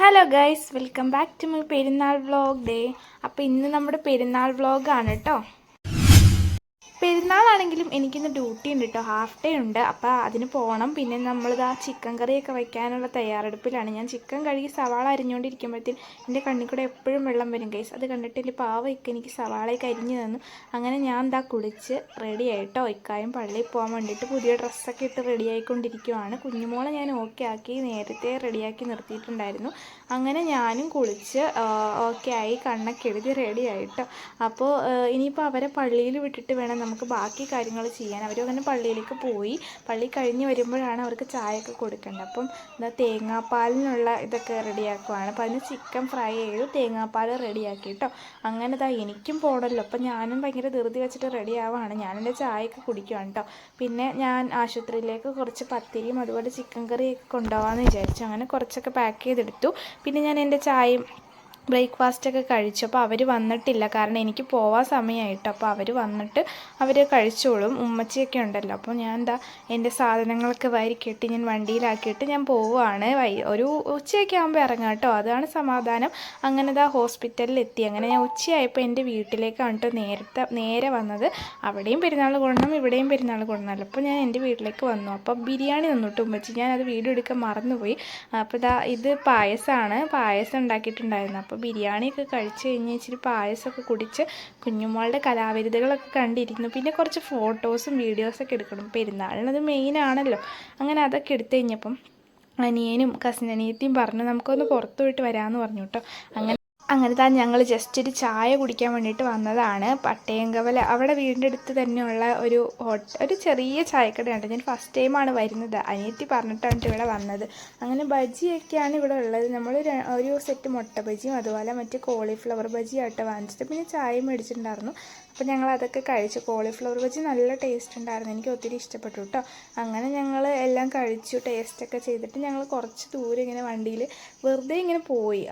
Hello guys welcome back to my Perunnal vlog day അപ്പോൾ ഇന്ന് നമ്മുടെ പെരുന്നാൾ വ്ളോഗാണ് കേട്ടോ പെരുന്നാളാണെങ്കിലും എനിക്കിന്ന് ഡ്യൂട്ടി ഉണ്ട് കേട്ടോ ഹാഫ് ഡേ ഉണ്ട്. അപ്പോൾ അതിന് പോകണം പിന്നെ നമ്മളിത് ആ ചിക്കൻ കറിയൊക്കെ വയ്ക്കാനുള്ള തയ്യാറെടുപ്പിലാണ്. ഞാൻ ചിക്കൻ കഴുകി സവാള അരിഞ്ഞുകൊണ്ടിരിക്കുമ്പോഴത്തേന് എന്റെ കണ്ണിൽ കൂടെ എപ്പോഴും വെള്ളം വരും കൈസ് അത് കണ്ടിട്ട് എന്റെ പാവയൊക്കെ എനിക്ക് സവാളയൊക്കെ അരിഞ്ഞു തന്നു. അങ്ങനെ ഞാൻ എന്താ കുളിച്ച് റെഡി ആയിട്ടോ. ഇക്കായും പള്ളിയിൽ പോകാൻ വേണ്ടിയിട്ട് പുതിയ ഡ്രസ്സൊക്കെ ഇട്ട് റെഡി ആയിക്കൊണ്ടിരിക്കുവാണ്. കുഞ്ഞുമോളെ ഞാൻ ഓക്കെ ആക്കി നേരത്തെ റെഡിയാക്കി നിർത്തിയിട്ടുണ്ടായിരുന്നു. അങ്ങനെ ഞാനും കുളിച്ച് ഓക്കെ ആയി കണ്ണൊക്കെ എഴുതി റെഡി ആയിട്ടോ. അപ്പോൾ ഇനിയിപ്പോൾ അവരെ പള്ളിയിൽ വിട്ടിട്ട് വേണം നമുക്ക് ബാക്കി കാര്യങ്ങൾ ചെയ്യാൻ അവർ അങ്ങനെ പള്ളിയിലേക്ക് പോയി. പള്ളി കഴിഞ്ഞ് വരുമ്പോഴാണ് അവർക്ക് ചായയൊക്കെ കൊടുക്കേണ്ടത്. അപ്പം എന്താ തേങ്ങാപ്പാലിനുള്ള ഇതൊക്കെ റെഡിയാക്കുവാണ്. അപ്പം അതിന് ചിക്കൻ ഫ്രൈ ചെയ്തു തേങ്ങാപ്പാൽ റെഡിയാക്കി കേട്ടോ. അങ്ങനെ ഇതാ എനിക്കും പോകണമല്ലോ അപ്പം ഞാനും ഭയങ്കര ധൃതി വെച്ചിട്ട് റെഡി ആവുകയാണ് ഞാനെന്റെ ചായയൊക്കെ കുടിക്കുവാണ് കേട്ടോ. പിന്നെ ഞാൻ ആശുപത്രിയിലേക്ക് കുറച്ച് പത്തിരിയും അതുപോലെ ചിക്കൻ കറിയൊക്കെ കൊണ്ടുപോകാമെന്ന് വിചാരിച്ചു. അങ്ങനെ കുറച്ചൊക്കെ പാക്ക് ചെയ്തെടുത്തു. പിന്നെ ഞാൻ എന്റെ ചായയും ബ്രേക്ക്ഫാസ്റ്റൊക്കെ കഴിച്ചു. അപ്പോൾ അവർ വന്നിട്ടില്ല. കാരണം എനിക്ക് പോവാൻ സമയമായിട്ട് അപ്പോൾ അവർ വന്നിട്ട് അവർ കഴിച്ചോളും. ഉമ്മച്ചിയൊക്കെ ഉണ്ടല്ലോ. അപ്പോൾ ഞാൻ എന്താ എന്റെ സാധനങ്ങളൊക്കെ വാരി കെട്ടി ഞാൻ വണ്ടിയിലാക്കിയിട്ട് ഞാൻ പോവുകയാണ്. വൈ ഒരു ഉച്ചയൊക്കെ ആകുമ്പോൾ ഇറങ്ങാം കേട്ടോ. അതാണ് സമാധാനം. അങ്ങനെ ഇതാ ഹോസ്പിറ്റലിൽ എത്തി അങ്ങനെ ഞാൻ ഉച്ചയായപ്പോൾ എന്റെ വീട്ടിലേക്കാണ് കേട്ടോ നേരത്തെ നേരെ വന്നത്. അവിടെയും പെരുന്നാൾ കൊണ്ടണം ഇവിടെയും പെരുന്നാൾ കൊള്ളണമല്ലോ അപ്പോൾ ഞാൻ എന്റെ വീട്ടിലേക്ക് വന്നു. അപ്പോൾ ബിരിയാണി തന്നിട്ട് ഉമ്മച്ചി. അത് വീഡിയോ എടുക്കാൻ മറന്നുപോയി. അപ്പോൾ ഇതാ ഇത് പായസമാണ്. പായസം ഉണ്ടാക്കിയിട്ടുണ്ടായിരുന്നു. അപ്പോൾ ബിരിയാണിയൊക്കെ കഴിച്ച് കഴിഞ്ഞ് ഇച്ചിരി പായസമൊക്കെ കുടിച്ച് കുഞ്ഞുമോളുടെ കലാവിരുദ്ധകളൊക്കെ കണ്ടിരിക്കുന്നു. പിന്നെ കുറച്ച് ഫോട്ടോസും വീഡിയോസൊക്കെ എടുക്കണം. പെരുന്നാളിനത് മെയിനാണല്ലോ അങ്ങനെ അതൊക്കെ എടുത്തു കഴിഞ്ഞപ്പം അനിയനും കസിൻ അനിയത്തിയും പറഞ്ഞു നമുക്കൊന്ന് പുറത്തു പോയിട്ട് വരാമെന്ന് പറഞ്ഞു കേട്ടോ. അങ്ങനെ അങ്ങനെ താൻ ഞങ്ങൾ ജസ്റ്റ് ഒരു ചായ കുടിക്കാൻ വേണ്ടിയിട്ട് വന്നതാണ്. പട്ടയങ്കവല അവിടെ വീടിന്റെ അടുത്ത് തന്നെയുള്ള ഒരു ഹോട്ട ഒരു ചെറിയ ചായക്കടയുണ്ട്. ഞാൻ ഫസ്റ്റ് ടൈമാണ് വരുന്നത്. അനിയത്തി പറഞ്ഞിട്ടാണ് ഇവിടെ വന്നത്. അങ്ങനെ ബജിയൊക്കെയാണ് ഇവിടെ ഉള്ളത്. നമ്മൾ ഒരു സെറ്റ് മുട്ട ബജിയും അതുപോലെ മറ്റ് കോളിഫ്ലവർ ബജിയായിട്ട് വാങ്ങിച്ചിട്ട് പിന്നെ ചായയും മേടിച്ചിട്ടുണ്ടായിരുന്നു. അപ്പോൾ ഞങ്ങൾ അതൊക്കെ കഴിച്ചു. കോളിഫ്ലവർ ബജി നല്ല ടേസ്റ്റ് ഉണ്ടായിരുന്നു. എനിക്ക് ഒത്തിരി ഇഷ്ടപ്പെട്ടു കേട്ടോ അങ്ങനെ ഞങ്ങൾ എല്ലാം കഴിച്ചു. ടേസ്റ്റൊക്കെ ചെയ്തിട്ട് ഞങ്ങൾ കുറച്ച് ദൂരം ഇങ്ങനെ വണ്ടിയിൽ വെറുതെ ഇങ്ങനെ പോയി.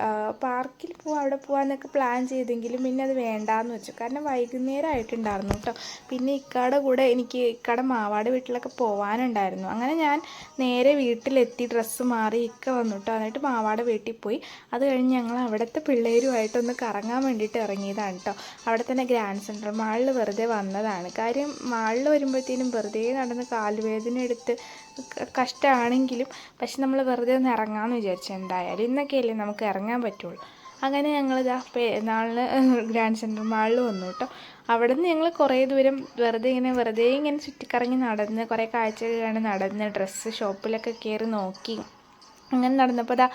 പാർക്കിൽ പോവാം അവിടെ പോകാമെന്നൊക്കെ പ്ലാൻ ചെയ്തെങ്കിലും പിന്നെ അത് വേണ്ടാന്ന് വെച്ചു. കാരണം വൈകുന്നേരം ആയിട്ടുണ്ടായിരുന്നു കേട്ടോ പിന്നെ ഇക്കാടെ കൂടെ എനിക്ക് ഇക്കാടെ മാവാട് വീട്ടിലൊക്കെ പോകാനുണ്ടായിരുന്നു അങ്ങനെ ഞാൻ നേരെ വീട്ടിലെത്തി ഡ്രസ്സ് മാറി ഇക്ക വന്നു കേട്ടോ എന്നിട്ട് മാവാട് വീട്ടിൽ പോയി. അത് കഴിഞ്ഞ് ഞങ്ങൾ അവിടുത്തെ പിള്ളേരുമായിട്ടൊന്ന് കറങ്ങാൻ വേണ്ടിയിട്ട് ഇറങ്ങിയതാണ് കേട്ടോ അവിടെ തന്നെ ഗ്രാൻഡ് സെന്റർ മാളിൽ വെറുതെ വന്നതാണ്. കാര്യം മാളിൽ വരുമ്പോഴത്തേനും വെറുതെ നടന്ന് കാലുവേദന എടുത്ത് കഷ്ടമാണെങ്കിലും പക്ഷെ നമ്മൾ വെറുതെ ഒന്ന് ഇറങ്ങാമെന്ന് വിചാരിച്ചു. എന്തായാലും ഇന്നൊക്കെയല്ലേ നമുക്ക് ഇറങ്ങാൻ പറ്റുള്ളൂ. അങ്ങനെ ഞങ്ങൾ ഇതാ നാളിന് ഗ്രാൻഡ് സെന്റർ മാളിൽ വന്നു കേട്ടോ. അവിടെ നിന്ന് ഞങ്ങൾ കുറേ ദൂരം വെറുതെ ഇങ്ങനെ വെറുതെ ഇങ്ങനെ ചുറ്റിക്കറങ്ങി നടന്ന് കുറേ കാഴ്ചകൾ കണ്ട് നടന്ന് ഡ്രസ്സ് ഷോപ്പിലൊക്കെ കയറി നോക്കി. അങ്ങനെ നടന്നപ്പോൾ അതാ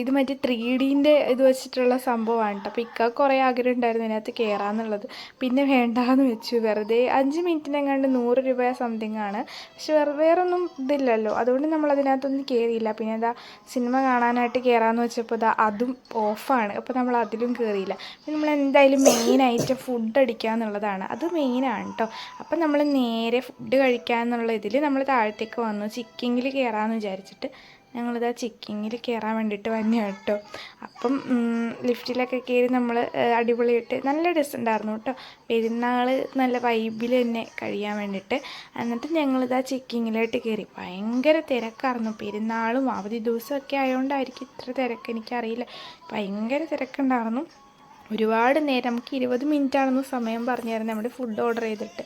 ഇത് മറ്റേ ത്രീ ഡീന്റെ ഇത് വെച്ചിട്ടുള്ള സംഭവമാണ് കേട്ടോ അപ്പോൾ ഇക്ക കുറേ ആഗ്രഹം ഉണ്ടായിരുന്നു അതിനകത്ത് കയറാമെന്നുള്ളത് പിന്നെ വേണ്ടാന്ന് വെച്ചു. വെറുതെ അഞ്ച് മിനിറ്റിനെങ്ങാണ്ട് നൂറ് രൂപ സംതിങ് ആണ്. പക്ഷെ വേറെ വേറൊന്നും ഇതില്ലല്ലോ. അതുകൊണ്ട് നമ്മൾ അതിനകത്തൊന്നും കയറിയില്ല പിന്നെ അതാ സിനിമ കാണാനായിട്ട് കയറാമെന്ന് വെച്ചപ്പോൾ ഇതാ അതും ഓഫാണ് അപ്പോൾ നമ്മൾ അതിലും കയറിയില്ല പിന്നെ നമ്മൾ എന്തായാലും മെയിനായിട്ട് ഫുഡ് അടിക്കുക എന്നുള്ളതാണ് അത് മെയിനാണ് കേട്ടോ അപ്പം നമ്മൾ നേരെ ഫുഡ് കഴിക്കുക എന്നുള്ള ഇതിൽ നമ്മൾ താഴത്തേക്ക് വന്നു. ചിക്കിങ്ങിൽ കയറാമെന്ന് വിചാരിച്ചിട്ട് ഞങ്ങളിതാ ചിക്കിങ്ങിൽ കയറാൻ വേണ്ടിയിട്ട് വന്നു കേട്ടോ അപ്പം ലിഫ്റ്റിലൊക്കെ കയറി നമ്മൾ അടിപൊളിയായിട്ട് നല്ല രസമുണ്ടായിരുന്നു കേട്ടോ പെരുന്നാൾ നല്ല വൈബിൽ തന്നെ കഴിയാൻ വേണ്ടിയിട്ട് എന്നിട്ട് ഞങ്ങളിതാ ചിക്കിങ്ങിലോട്ട് കയറി ഭയങ്കര തിരക്കായിരുന്നു. പെരുന്നാളും അവധി ദിവസമൊക്കെ ആയതുകൊണ്ടായിരിക്കും ഇത്ര തിരക്ക് എനിക്കറിയില്ല. ഭയങ്കര തിരക്കുണ്ടായിരുന്നു. ഒരുപാട് നേരം നമുക്ക് ഇരുപത് മിനിറ്റാണെന്ന് സമയം പറഞ്ഞായിരുന്നു. നമ്മുടെ ഫുഡ് ഓർഡർ ചെയ്തിട്ട്.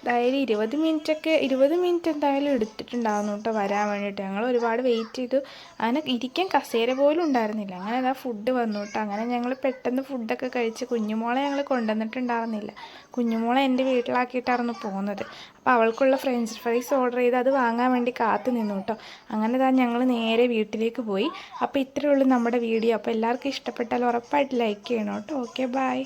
എന്തായാലും ഇരുപത് മിനിറ്റൊക്കെ ഇരുപത് മിനിറ്റ് എന്തായാലും എടുത്തിട്ടുണ്ടാകുന്നു കേട്ടോ വരാൻ വേണ്ടിയിട്ട്. ഞങ്ങൾ ഒരുപാട് വെയിറ്റ് ചെയ്തു. അങ്ങനെ ഇരിക്കാൻ കസേര പോലും ഉണ്ടായിരുന്നില്ല. അങ്ങനെ അതാ ഫുഡ് വന്നു കേട്ടോ. അങ്ങനെ ഞങ്ങൾ പെട്ടെന്ന് ഫുഡൊക്കെ കഴിച്ച് കുഞ്ഞുമോളെ ഞങ്ങൾ കൊണ്ടുവന്നിട്ടുണ്ടായിരുന്നില്ല. കുഞ്ഞുമോളെ എന്റെ വീട്ടിലാക്കിയിട്ടായിരുന്നു പോകുന്നത്. അപ്പോൾ അവൾക്കുള്ള ഫ്രഞ്ച് ഫ്രൈസ് ഓർഡർ ചെയ്ത് അത് വാങ്ങാൻ വേണ്ടി കാത്തു നിന്നു കേട്ടോ. അങ്ങനെ താ ഞങ്ങൾ നേരെ വീട്ടിലേക്ക് പോയി. അപ്പോൾ ഇത്രയേ ഉള്ളൂ നമ്മുടെ വീഡിയോ അപ്പോൾ എല്ലാവർക്കും ഇഷ്ടപ്പെട്ടാൽ ഉറപ്പായിട്ട് ലൈക്ക് ചെയ്യണം കേട്ടോ. Okay bye